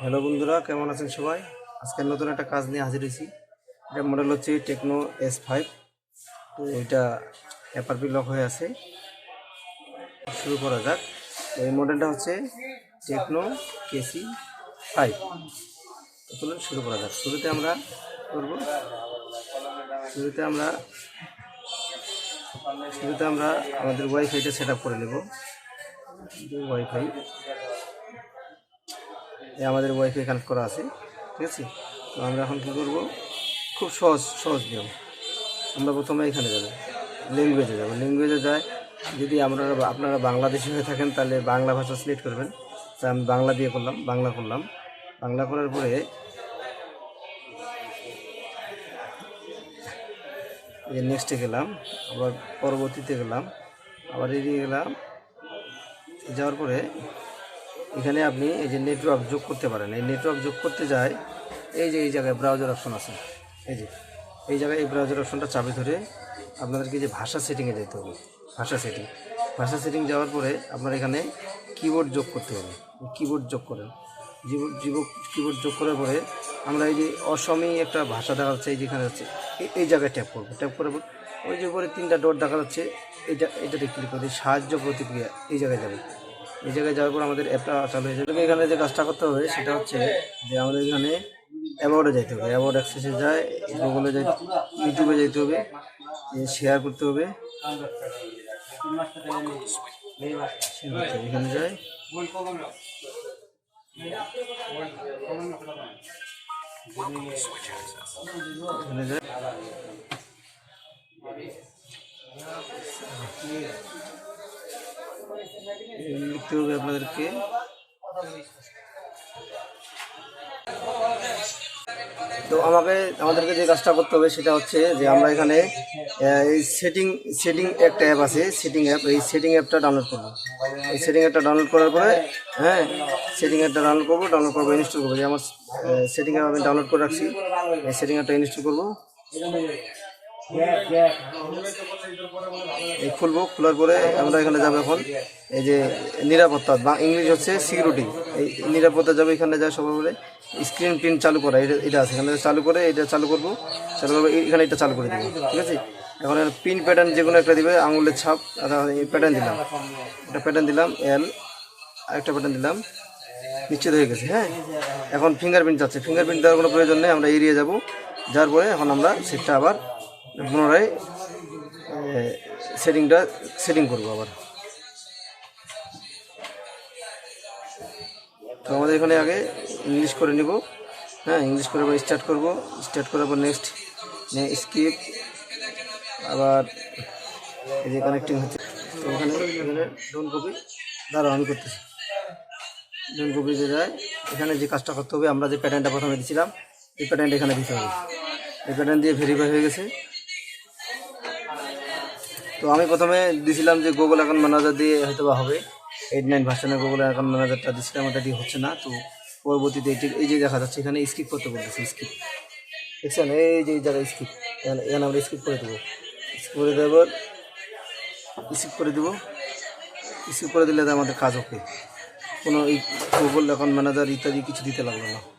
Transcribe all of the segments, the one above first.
Hello বন্ধুরা, কেমন আছেন সবাই? আজকে নতুন একটা কাজ নিয়ে হাজির হয়েছি। এটা মডেল হচ্ছে টেকনো এস ফাইভ তো এটা এপারপি লক হয়ে আছে। শুরু করা যাক। এই মডেলটা হচ্ছে টেকনো কেসি ফাইভ চলুন শুরু করা যাক। শুরুতে আমরা করব। শুরুতে আমরা শুরুতে আমরা আমাদের ওয়াইফাইটা সেট আপ করে নেব। ওয়াইফাই আমাদের ওয়াইফাই কানেক্ট করা আছে, ঠিক আছে? তো আমরা এখন কী করব? খুব সহজ সহজ নিয়ম। আমরা প্রথমে এখানে যাব ল্যাঙ্গুয়েজে যাব। ল্যাঙ্গুয়েজে যায়, যদি আমরা আপনারা বাংলাদেশি হয়ে থাকেন, তাহলে বাংলা ভাষা সিলেক্ট করবেন। তা আমি বাংলা দিয়ে করলাম, বাংলা করলাম। বাংলা করার পরে এই নেক্সটে গেলাম, আবার পরবর্তীতে গেলাম, আবার এদিকে গেলাম, যাওয়ার পরে এখানে আপনি এই যে নেটওয়ার্ক যোগ করতে পারেন। এই নেটওয়ার্ক যোগ করতে যায়, এই যে এই জায়গায় ব্রাউজার অপশন আছে। এই যে, এই জায়গায় এই ব্রাউজার অপশনটা চাপে ধরে আপনাদেরকে যে ভাষা সেটিংয়ে যেতে হবে। ভাষা সেটিং ভাষা সেটিং যাওয়ার পরে আপনার এখানে কিবোর্ড যোগ করতে হবে। কিবোর্ড যোগ করেন। জীবক কিবোর্ড যোগ করার পরে আমরা এই যে অসমী একটা ভাষা দেখা যাচ্ছে, এই যেখানে আছে এই- জায়গায় ট্যাপ করব। ট্যাপ করার পর ওই যে উপরে তিনটা ডট দেখা যাচ্ছে এইটা এইটাতে ক্লিক করে সাহায্য প্রতিক্রিয়া এই জায়গায় যাবে। এই জায়গায় যাওয়ার পর আমাদের অ্যাপটা চালু হয়ে যাবে। এখানে যে কাজটা করতে হবে সেটা হচ্ছে যে আমাদের এখানে অ্যাওয়ার্ডে যাইতে হবে। অ্যাওয়ার্ড অ্যাক্সেসে যায় গুগলে যাই ইউটিউবে যাইতে হবে শেয়ার করতে হবে। এখানে যায়। এখানে যায়। এই লিখতে হবে আপনাদেরকে তো আমাকে, আমাদেরকে যে কাজটা করতে হবে সেটা হচ্ছে যে আমরা এখানে এই সেটিং সেটিং একটা অ্যাপ আছে সেটিং অ্যাপ এই সেটিং অ্যাপটা ডাউনলোড করব। এই সেটিং অ্যাপটা ডাউনলোড করার পরে হ্যাঁ সেটিং অ্যাপটা ডাউনলোড করব ডাউনলোড করব ইনস্টল করব। যে আমার সেটিং অ্যাপ আমি ডাউনলোড করে রাখছি, এই সেটিং অ্যাপটা ইনস্টল করব। খুলবো খোলার পরে আমরা এখানে যাব এখন। এই যে নিরাপত্তা, বা ইংলিশ হচ্ছে সিকিউরিটি এই নিরাপত্তা যাবে, এখানে যা সবাই বলে স্ক্রিন প্রিন্ট চালু করা, এটা এটা আছে। এখানে চালু করে এটা চালু করব। চালু করব এখানে এটা চালু করে দেবো, ঠিক আছে? এখন পিন প্যাটার্ন যে কোনো একটা দিবে, আঙুলের ছাপ প্যাটার্ন দিলাম। একটা প্যাটার্ন দিলাম এল আরেকটা প্যাটার্ন দিলাম। নিশ্চিত হয়ে গেছে হ্যাঁ? এখন ফিঙ্গার ফিঙ্গারপ্রিন্ট যাচ্ছে। ফিঙ্গারপ্রিন্ট দেওয়ার কোনো প্রয়োজন নেই, আমরা এড়িয়ে যাব। যার পরে এখন আমরা সেটটা আবার পুনরায় সেটিংটা সেটিং করব আবার। তো আমাদের এখানে আগে ইংলিশ করে নিব। হ্যাঁ ইংলিশ করে আবার স্টার্ট করব। স্টার্ট করার পর নেক্সট স্কিপ আবার এই যে কানেক্টিং হচ্ছে। তো ওখানে ডোন কপি দাঁড়াও আমি করতেছি। ডোন কপি যে যায়, এখানে যে কাজটা করতে হবে, আমরা যে প্যাটার্নটা প্রথমে দিয়েছিলাম এই প্যাটার্নটা এখানে দিতে হবে। এই প্যাটার্ন দিয়ে ভেরিফাই হয়ে গেছে। তো আমি প্রথমে দিছিলাম যে গুগল অ্যাকাউন্ট ম্যানেজার দিয়ে হয়তো বা হবে এইট নাইন ভার্সনের গুগল অ্যাকাউন্ট ম্যানেজারটা দিছিলাম, ওটা দিয়ে হচ্ছে না। তো পরবর্তীতে এই যে- এই যে দেখা যাচ্ছে, এখানে স্কিপ করতে বলতেছে স্কিপ দেখছেন? এই যে জায়গায় স্কিপ এখানে আমরা স্কিপ করে দেবো। স্কিপ করে দেবো স্কিপ করে দেবো। স্কিপ করে দিলে আমাদের কাজ ওকে কোনো গুগল অ্যাকাউন্ট ম্যানেজার ইত্যাদি কিছু দিতে লাগল না।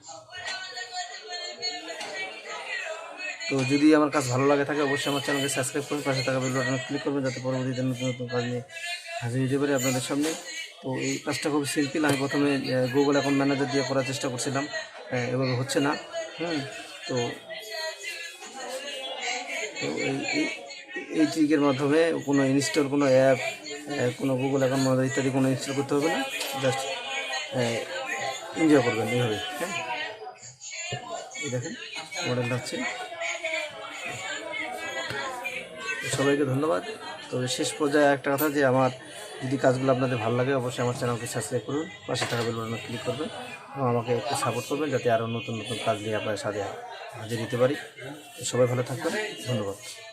তো যদি আমার কাজ ভালো লাগে থাকে, অবশ্যই আমার চ্যানেলকে সাবস্ক্রাইব করুন পাশে থাকা বেল বাটনে ক্লিক করবেন, যাতে পরবর্তীতে নতুন নতুন কাজ নিয়ে হাজির হতে পারি আপনাদের সামনে। তো এই কাজটা খুব সিম্পল আমি প্রথমে গুগল অ্যাকাউন্ট ম্যানেজার দিয়ে করার চেষ্টা করছিলাম। এভাবে হচ্ছে না, হুম, তো এই- এই ট্রিকের মাধ্যমে কোনো ইনস্টল কোনো অ্যাপ কোনো গুগল অ্যাকাউন্ট ম্যানেজার ইত্যাদি কোনো ইনস্টল করতে হবে না জাস্ট এনজয় করবেন এইভাবে হ্যাঁ। এই দেখেন মডেলটা হচ্ছে সবাইকে ধন্যবাদ। তবে শেষ পর্যায়ে একটা কথা যে, আমার যদি কাজগুলো আপনাদের ভালো লাগে, অবশ্যই আমার চ্যানেলকে সাবস্ক্রাইব করুন। পাশে থাকা বেল বাটনে ক্লিক করবেন এবং আমাকে একটু সাপোর্ট করবেন যাতে আরও নতুন নতুন কাজ নিয়ে আপনার সাথে হাজির দিতে পারি। সবাই ভালো থাকবেন। ধন্যবাদ।